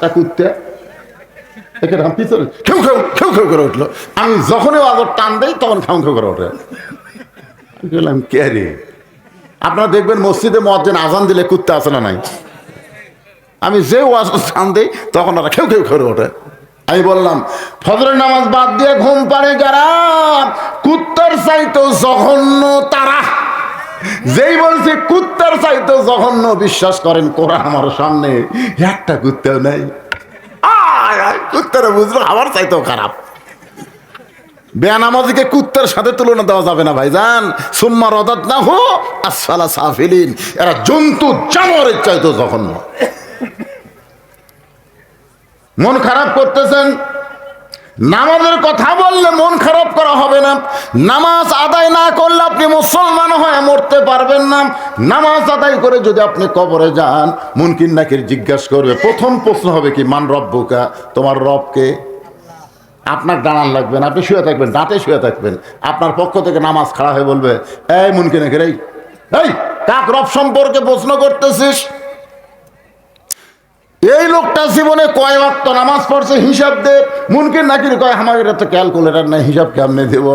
পাঁচটা কুত্তে এখানে আমি পিছনে খেউ খেউ খেউ খেউ করে উঠল। আমি যখনই আদর টান দেই, তখন খেউ খেউ করে ওঠে। বললাম কে আপনারা দেখবেন মসজিদে মহাজন আজান দিলে কুত্তে আছে না নাই। আমি যে ওয়াজ টান দিই, তখন ওরা খেউ খেউ করে ওঠে। আমি বললাম, ফজরের নামাজ বাদ দিয়ে ঘুম পাড়ে যারা কুত্তার চাইতো জঘন্য তারা। যেই বলছে, কুত্তার চাইতো জঘন্য, বিশ্বাস করেন, কোরআন আমার সামনে, একটা কুত্তাও নাই। কুত্তারা বুঝলো, আমার চাইতেও খারাপ। বেয়ানামাজিকে কুত্তার সাথে তুলনা দেওয়া যাবে না, ভাইজান। সুম্মা রদাত না হো আসফালা সাফিলিন। এরা জন্তু, জানোয়ারের চাইতো জঘন্য। মন খারাপ করতেছেন নামাজের কথা বললে মন খারাপ করা হবে না। নামাজ আদায় না করলে আপনি মুসলমান হয়ে মরতে পারবেন না। নামাজ আদায় করে যদি আপনি কবরে যান, মুনকিন নাকির জিজ্ঞাসা করবে, প্রথম প্রশ্ন হবে কি, মান রব্বুকা? তোমার রবকে আপনার দাঁড়ান লাগবে না, আপনি শুয়ে থাকবেন, দাঁতে শুয়ে থাকবেন। আপনার পক্ষ থেকে নামাজ খাড়া হয়ে বলবে, এই মুনকিন নাকির, এই এই, কাক রব সম্পর্কে প্রশ্ন করতেছিস? এই লোকটা জীবনে কয় মাত্র নামাজ পড়ছে, হিসাব দে। মুনকিন নাকির কয় এটা তো ক্যালকুলেটার নাই, হিসাব কেমনে দেব?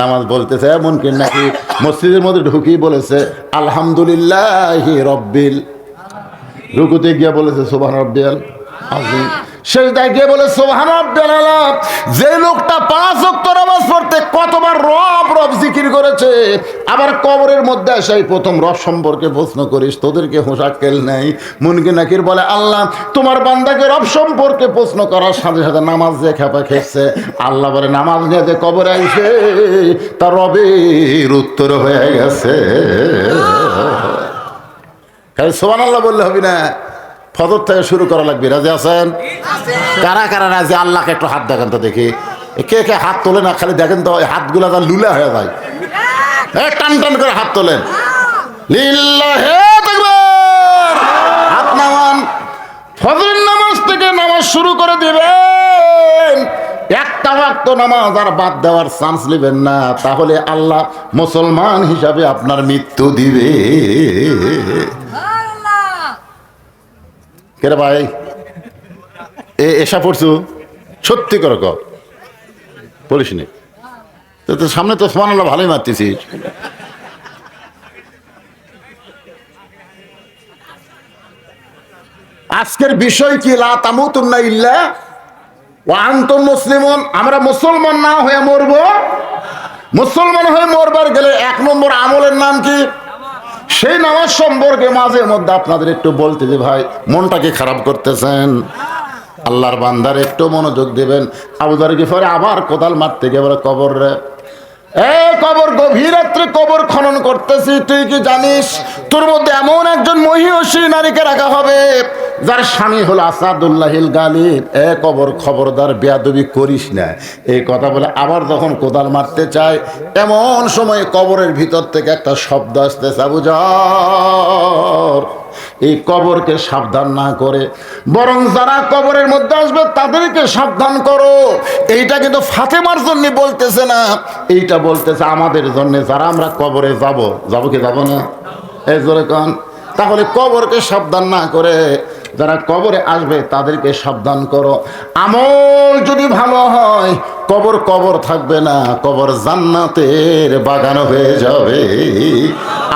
নামাজ বলতেছে মুনকির নাকি মসজিদের মধ্যে ঢুকি বলেছে, আলহামদুলিল্লাহ রব্বিল রুকুতে গিয়া বলেছে সোভান রব্বিয়াল আজিম। সেই গিয়ে বলে আলা। যে লোকটা পাঁচ ওয়াক্ত নামাজ পড়তে কতবার রব রব জিকির করেছে আবার কবরের মধ্যে সেই প্রথম রব সম্পর্কে প্রশ্ন করিস তোদেরকে হোসাক্কেল নেই। মুনকে নাকির বলে আল্লাহ তোমার বান্দাকে রব সম্পর্কে প্রশ্ন করার সাথে সাথে নামাজ যে খেপা খেয়েছে আল্লাহ বলে নামাজ নিয়ে যে কবরে আইসে তার রবের উত্তর হয়ে গেছে। সোমান আল্লাহ বললে হবে না। ফজর থেকে শুরু করা লাগবে রাজি আছেন? কারা কারা রাজি? আল্লাহকে একটু হাত দেখেন তো দেখি। কে কে হাত তোলে না খালি দেখেন তো ওই হাতগুলো তার লুলা হয়ে যায়। টান টান করে হাত তোলেন! হাত নামান। ফজরের নামাজ থেকে নামাজ শুরু করে দিবেন। একটা ওয়াক্ত নামাজ আর বাদ দেওয়ার চান্স নেবেন না। তাহলে আল্লাহ মুসলমান হিসাবে আপনার মৃত্যু দিবে। কেরে ভাই? এ, এসা পড়ছু? সত্যি করে ক। বলিস নি। তো তোর সামনে তো সমান আল্লাহ ভালোই মারতেছিস আজকের বিষয় কি, লা তামুতুন্না ইল্লা ওয়া আনতুম মুসলিমুন। আমরা মুসলমান না হয়ে মরবো। মুসলমান হয়ে মরবার গেলে এক নম্বর আমলের নাম কি? সেই নামাজ সম্পর্কে মাঝে মধ্যে আপনাদের একটু বলতে যে, ভাই মনটাকে খারাপ করতেছেন? আল্লাহর বান্দার একটু মনোযোগ দেবেন। আবুদার গিফারে আবার কোদাল মারতে গিয়ে বলে, কবর রে। এ, কবর গভীর রাত্রে কবর খনন করতেছি, তুই কি জানিস? তোর মধ্যে এমন একজন মহিষী নারীকে রাখা হবে যার স্বামী হলো আসাদুল্লাহিল গালিব, এ কবর খবরদার বেয়াদবি করিস না। এই কথা বলে আবার যখন কোদাল মারতে চায়, এমন সময় কবরের ভিতর থেকে একটা শব্দ আসতেছে আবুজার এই কবরকে সাবধান না করে, বরং যারা কবরের মধ্যে আসবে তাদেরকে সাবধান করো। এইটা কিন্তু ফাতেমার জন্য বলতেছে না, এইটা বলতেছে আমাদের জন্য, যারা আমরা কবরে যাব যাব কি যাব না? এই জোরে কন। তাহলে কবরকে সাবধান না করে যারা কবরে আসবে তাদেরকে সাবধান করো। আমল যদি ভালো হয় কবর কবর থাকবে না, কবর জান্নাতের বাগান হয়ে যাবে।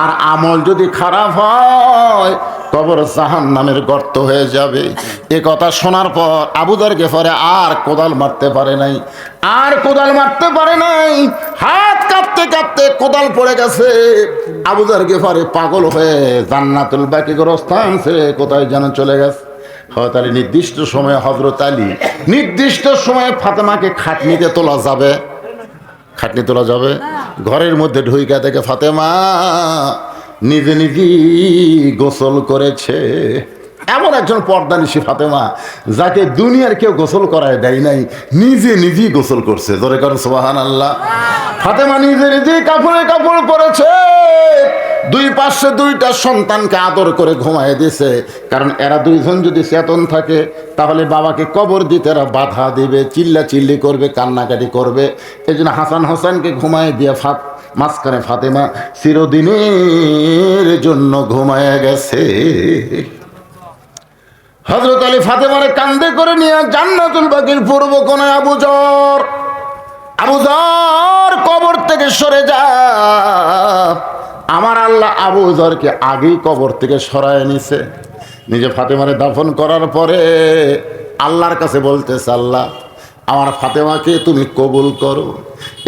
আর আমল যদি খারাপ হয়, কবর জাহান নামের গর্ত হয়ে যাবে। এ কথা শোনার পর আবুদার গেফারে আর কোদাল মারতে পারে নাই, আর কোদাল মারতে পারে নাই। হাত কাঁপতে কাঁপতে কোদাল পড়ে গেছে। আবুদার গেফারে পাগল হয়ে জান্নাতুল বাকি স্থান সে কোথায় যেন চলে গেছে। হয়তো আলী নির্দিষ্ট সময়ে হজরত আলী নির্দিষ্ট সময়ে ফাতেমাকে খাটনিতে তোলা যাবে। খাটনি তোলা যাবে? ঘরের মধ্যে ঢুইকা থেকে ফাতেমা নিজে নিজেই গোসল করেছে। এমন একজন পর্দা পর্দানিশী ফাতেমা যাকে দুনিয়ার কেউ গোসল করায় দেয় নাই, নিজে নিজেই গোসল করছে। ধরে করেন সোহান আল্লাহ ফাতেমা নিজে নিজেই কাপড়ে কাপড় পরেছে। দুই পাশে দুইটা সন্তানকে আদর করে ঘুমায় দিছে কারণ এরা দুইজন যদি চেতন থাকে, তাহলে বাবাকে কবর দিতে এরা বাধা দিবে চিল্লা চিল্লি করবে, কান্নাকাটি করবে। এই জন্য হাসান হোসেনকে ঘুমায় দিয়ে ফাত মাঝখানে ফাতেমা চিরদিনের জন্য ঘুমায় গেছে। হজরত আলী ফাতেমারে কান্দে করে নিয়ে জান্নাতুল বাকির পূর্ব কোনায় আবু কবর সরে যা। আমার আল্লাহ আবু জরকে আগেই কবর থেকে সরায় নিছে। নিজে ফাতেমারে দাফন করার পরে আল্লাহর কাছে বলতেছে, আল্লাহ, আমার ফাতেমাকে তুমি কবুল করো।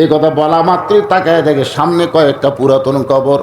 এ কথা বলা মাত্রই তাকায় দেখে সামনে কয়েকটা পুরাতন কবর।